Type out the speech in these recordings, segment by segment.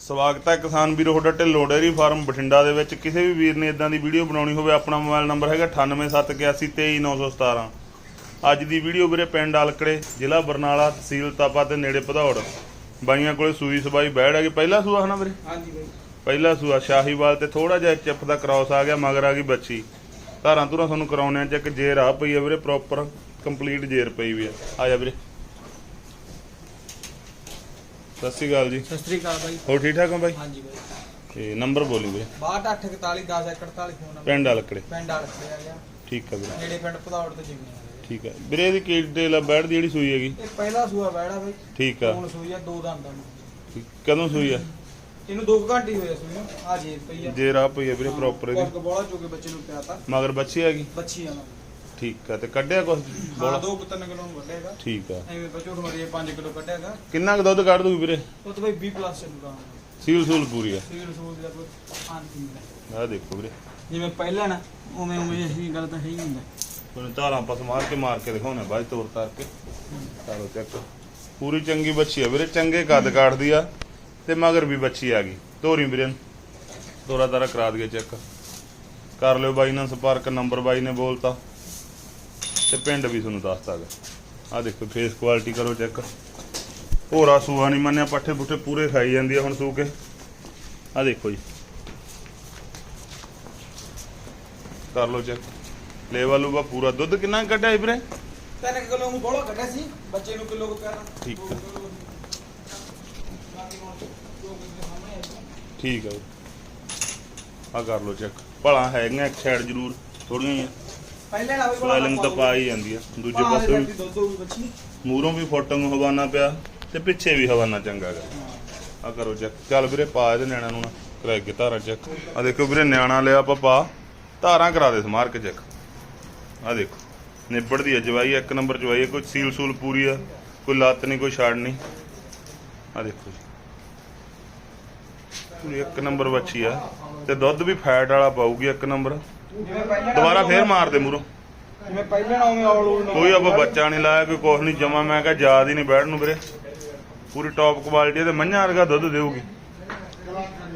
ਸਵਾਗਤ ਹੈ ਕਿਸਾਨ ਵੀਰੋ ਤੁਹਾਡਾ ਢਿੱਲੋਂ ਡੇਅਰੀ ਫਾਰਮ ਬਠਿੰਡਾ ਦੇ ਵਿੱਚ। ਕਿਸੇ ਵੀ ਵੀਰ ਨੇ ਇਦਾਂ ਦੀ ਵੀਡੀਓ ਬਣਾਉਣੀ ਹੋਵੇ ਆਪਣਾ ਮੋਬਾਈਲ ਨੰਬਰ ਹੈਗਾ 9871823917 ਅੱਜ ਦੀ ਵੀਡੀਓ ਵੀਰੇ ਪਿੰਡ ਅਲਕੜੇ ਜ਼ਿਲ੍ਹਾ ਬਰਨਾਲਾ ਤਹਿਸੀਲ ਤਾਪਾ ਤੇ ਨੇੜੇ ਭਦੌੜ। ਬਾਈਆਂ ਕੋਲੇ ਸੂਈ ਸਬਾਈ ਬੈੜ ਹੈਗੀ। ਪਹਿਲਾ ਸੂਆ ਹਨਾ ਵੀਰੇ? ਹਾਂਜੀ ਬਾਈ। ਪਹਿਲਾ ਸੂਆ ਸ਼ਾਹੀਵਾਲ ਤੇ ਥੋੜਾ ਜਿਹਾ ਚਿੱਪ ਦਾ ਕ੍ਰਾਸ ਆ ਗਿਆ ਮਗਰ ਆ ਗਈ ਬੱਚੀ। ਧਾਰਾਂ ਧੁਰਾਂ ਤੁਹਾਨੂੰ ਕਰਾਉਣੇ ਆ ਚੈੱਕ ਜੇਰ ਆ ਪਈ ਆ ਵੀਰੇ ਪ੍ਰੋਪਰ ਕੰਪਲੀਟ ਜੇਰ ਪਈ ਵੀ ਆ। ਆ ਜਾ ਵੀਰੇ। ਸਤਿ ਸ਼੍ਰੀ ਅਕਾਲ ਜੀ। ਸਤਿ ਸ੍ਰੀ ਅਕਾਲ ਬਾਈ। ਹੋਰ ਠੀਕ ਠਾਕ ਹੋ ਬਾਈ? ਹਾਂਜੀ ਬਾਈ। ਤੇ ਨੰਬਰ ਬੋਲੀ ਵੀਰੇ। 6241 1041 ਫੋਨ ਨੰਬਰ। ਪਿੰਡ ਅਲਕੜੇ ਪਿੰਡ ਆੜਖੇ ਆ ਗਿਆ। ਠੀਕ ਆ ਵੀਰੇ। ਨੇੜੇ ਪਿੰਡ ਭਦੌੜ ਤੋਂ ਜਿਵੇਂ ਠੀਕ ਆ। ਵੀਰੇ ਇਹਦੀ ਕੀ ਡਿਟੇਲ ਆ ਬੈੜ ਦੀ ਜਿਹੜੀ ਸੂਈ ਹੈਗੀ। ਇਹ ਪਹਿਲਾ ਸੂਆ ਬੈੜਾ ਬਾਈ। ਠੀਕ ਆ। ਹੁਣ ਸੂਈ ਆ ਦੋ ਦੰਦਾਂ ਨੂੰ। ਕਦੋਂ ਸੂਈ ਆ? ਇਹਨੂੰ 2 ਘੰਟੇ ਹੋਏ ਆ ਸੂਈ ਨੂੰ। ਆ ਜੇ ਪਈ ਆ। ਜੇਰ ਆ ਪਈ ਆ ਵੀਰੇ ਪ੍ਰੋਪਰ ਇਹਦੀ। ਕੋਕ ਬੋਲਾ ਚੋਕੇ ਬੱਚੇ ਨੂੰ ਪਿਆਤਾ ਮਗਰ ਬੱਚੀ ਹੈਗੀ ਬੱਚੀ ਆ ਨਾ ਠੀਕ ਆ ਤੇ ਕੱਢਿਆ ਕੁਛ? ਹਾਂ ਬੋਲਾ। ਦੋ ਕੁ ਤਿੰਨ ਕਿਲੋ ਨੂੰ ਵੱਡੇਗਾ ਠੀਕ ਆ। ਐਵੇਂ ਬੱਚੋ ਠਮਰੀ 5 ਕਿਲੋ ਕੱਢਿਆਗਾ ਕਿੰਨਾ ਕੁ ਦੁੱਧ ਕੱਢ ਦੂਗੀ ਵੀਰੇ? ਉਹ ਤਾਂ ਬਾਈ 20 ਪਲੱਸ ਚੱਲੂਗਾ ਸੀਲ ਸੂਲ ਪੂਰੀ ਆ। ਸੀਲ ਸੂਲ ਦਾ ਕੋਈ ਆਂਤੀ ਨਹੀਂ ਆ ਦੇਖੋ ਵੀਰੇ। ਜਿਵੇਂ ਪਹਿਲਾਂ ਨਾ ਉਵੇਂ ਉਵੇਂ ਇਹੀ ਗੱਲ ਤਾਂ ਹੈ ਹੀ ਹੁੰਦਾ। ਤੁਹਾਨੂੰ ਧਾਰਾਂ ਪਸ ਮਾਰ ਕੇ ਮਾਰ ਕੇ ਦਿਖਾਉਣੇ ਬਾਅਦ 'ਚ ਤੋਰ ਤਾਰ ਕੇ। ਕਰੋ ਚੈੱਕ। ਪੂਰੀ ਚੰਗੀ ਬੱਚੀ ਆ ਵੀਰੇ ਚੰਗੇ ਕੱਦ ਕਾਟਦੀ ਆ ਤੇ ਮਗਰ ਵੀ ਬੱਚੀ ਆ ਗਈ। ਤੋਰੀ ਵੀਰੇ ਨੂੰ। ਤੋਰਾ ਤਾਰਾ ਕਰਾ ਦਈਏ ਚੈੱਕ। ਕਰ ਲਿਓ ਬਾਈ ਨਾਲ ਸੰਪਰਕ ਨੰਬਰ ਬਾਈ ਨੇ ਬੋਲਤਾ। ਤੇ ਪਿੰਡ ਵੀ ਤੁਹਾਨੂੰ ਦੱਸਤਾ ਗਾ ਆ ਦੇਖੋ ਫੇਸ ਕੁਆਲਿਟੀ ਕਰੋ ਚੈੱਕ ਹੋਰਾ ਸੂਆ ਨਹੀਂ ਮੰਨਿਆ ਪੱਠੇ ਪੁੱਠੇ ਪੂਰੇ ਖਾਈ ਜਾਂਦੀ ਆ ਹੁਣ ਸੂ ਕੇ ਆ ਦੇਖੋ ਜੀ। ਕਰ ਲਓ ਚੈੱਕ ਲੈਵਲ ਲੂਗਾ ਪੂਰਾ। ਦੁੱਧ ਕਿੰਨਾ ਕੱਢਿਆ ਵੀਰੇ? ਤਿੰਨ ਕੁ ਕਿਲੋ ਨੂੰ ਬੋਲਾ ਕੱਢਿਆ ਸੀ। ਬੱਚੇ ਨੂੰ ਕਿਲੋ ਕੁ ਪਿਆਰਾ ਠੀਕ ਜੀ। ਠੀਕ ਆ ਆ ਕਰ ਲਓ ਚੈੱਕ ਭਲਾ ਹੈਗੀਆਂ ਇੱਕ ਸਾਈਡ ਜ਼ਰੂਰ ਥੋੜੀਆਂ ਹੀ ਪਹਿਲੇ ਨਾ ਵੀ ਸਵੈਲਿੰਗ ਤਾਂ ਪਾ ਹੀ ਜਾਂਦੀ ਆ। ਦੂਜੇ ਪਾਸੇ ਵੀ ਦੁੱਧ ਹੋਊ ਬੱਚੀ ਮੂਹਰੋਂ ਵੀ ਫੋਟੋਂ ਹਵਾਨਾ ਪਿਆ ਤੇ ਪਿੱਛੇ ਵੀ ਹਵਾਨਾ ਚੰਗਾ ਗਾ। ਆ ਕਰੋ ਚੈੱਕ ਚੱਲ ਵੀਰੇ ਪਾ ਇਹਦੇ ਨਿਆਣਾ ਨੂੰ ਨਾ। ਕਰਾ ਕੇ ਧਾਰਾਂ ਚੈੱਕ ਆ ਦੇਖੋ ਵੀਰੇ ਨਿਆਣਾ ਲਿਆ ਆਪਾਂ ਪਾ। ਧਾਰਾਂ ਕਰਾ ਦੇ ਸਮਾਰ ਕੇ ਚੈੱਕ ਆ ਦੇਖੋ ਨਿਬੜਦੀ ਆ ਜਵਾਈ ਇੱਕ ਨੰਬਰ ਜਵਾਈ ਕੋਈ ਸੀਲ ਸੂਲ ਪੂਰੀ ਆ ਕੋਈ ਲੱਤ ਨਹੀਂ ਕੋਈ ਛਾੜ ਨਹੀਂ। ਆ ਦੇਖੋ ਜੀ। ਪੂਰੀ ਇੱਕ ਨੰਬਰ ਬੱਚੀ ਆ। ਤੇ ਦੁੱਧ ਵੀ ਫੈਟ ਵਾਲਾ ਪਾਊਗੀ ਇੱਕ ਨੰਬਰ। ਦੁਬਾਰਾ ਫੇਰ ਮਾਰ ਦੇ ਮੂਰੋਂ ਜਿਵੇਂ ਪਹਿਲੇ ਨਾ ਉਵੇਂ ਆਲ ਓਵਰ ਕੋਈ ਆਪਾਂ ਬੱਚਾ ਨਹੀਂ ਲਾਇਆ ਕੋਈ ਕੁਛ ਨਹੀਂ ਜਮਾ ਮੈਂ ਕਿਹਾ ਯਾਦ ਹੀ ਨਹੀਂ ਬੈਠ ਨੂੰ ਵੀਰੇ। ਪੂਰੀ ਟੌਪ ਕੁਆਲਿਟੀ ਤੇ ਮੱਝਾਂ ਵਰਗਾ ਦੁੱਧ ਦੇਊਗੀ।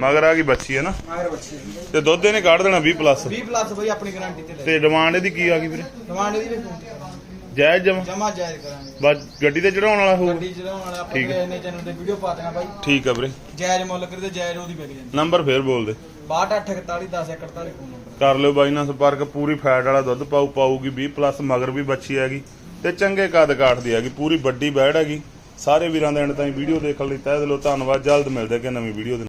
ਮਗਰ ਆ ਗਈ ਬੱਚੀ ਹੈ ਨਾ। ਮਾਗਰ ਬੱਚੀ ਤੇ ਦੁੱਧ ਇਹਨੇ ਕੱਢ ਦੇਣਾ 20 ਪਲੱਸ 20 ਪਲੱਸ ਬਈ ਆਪਣੀ ਗਾਰੰਟੀ ਤੇ ਲੈ। ਤੇ ਡਿਮਾਂਡ ਇਹਦੀ ਕੀ ਆ ਗਈ ਵੀਰੇ? ਡਿਮਾਂਡ ਇਹਦੀ ਜਾਇਜ਼ ਜਮਾ? ਜਮਾ ਜਾਇਜ਼ ਕਰਾਂਗੇ। ਬਸ ਗੱਡੀ ਤੇ ਚੜਾਉਣ ਵਾਲਾ ਹੋਊ ਗੱਡੀ ਚਲਾਉਣ ਵਾਲਾ ਆਪਾਂ। ਇਹਨੇ ਚੈਨਲ ਤੇ ਵੀਡੀਓ ਪਾ ਦੇਣਾ ਬਾਈ। ਠੀਕ ਆ ਵੀਰੇ। ਜਾਇਜ਼ ਮੁੱਲ ਕਰੀ ਤੇ ਜਾਇਜ਼ ਉਹਦੀ ਵਿਕ ਜਾਂਦੀ। ਨੰਬਰ ਫੇਰ ਬੋਲ ਦੇ। 6248 1041 ਫੋਨ ਨੰਬਰ। ਕਰ ਲਿਓ ਬਾਈ ਨਾਲ ਸੰਪਰਕ, ਪੂਰੀ ਫੈਟ ਵਾਲਾ ਦੁੱਧ ਪਾਊ, ਪਾਊਗੀ 20 ਪਲੱਸ ਮਗਰ ਵੀ ਬੱਚੀ ਹੈਗੀ। ਤੇ ਚੰਗੇ ਕੱਦ ਕਾਟਦੀ ਹੈਗੀ, ਪੂਰੀ ਵੱਡੀ ਬੈੜ ਹੈਗੀ। ਸਾਰੇ ਵੀਰਾਂ ਦੇ ਐਂਡ ਤਾਈਂ ਵੀਡੀਓ ਦੇਖਣ ਲਈ ਤਹਿ ਦਿਲੋਂ ਧੰਨਵਾਦ, ਜਲਦ ਮਿਲਦੇ ਕਿ ਨਵੀਂ ਵੀਡੀਓ ਦੇ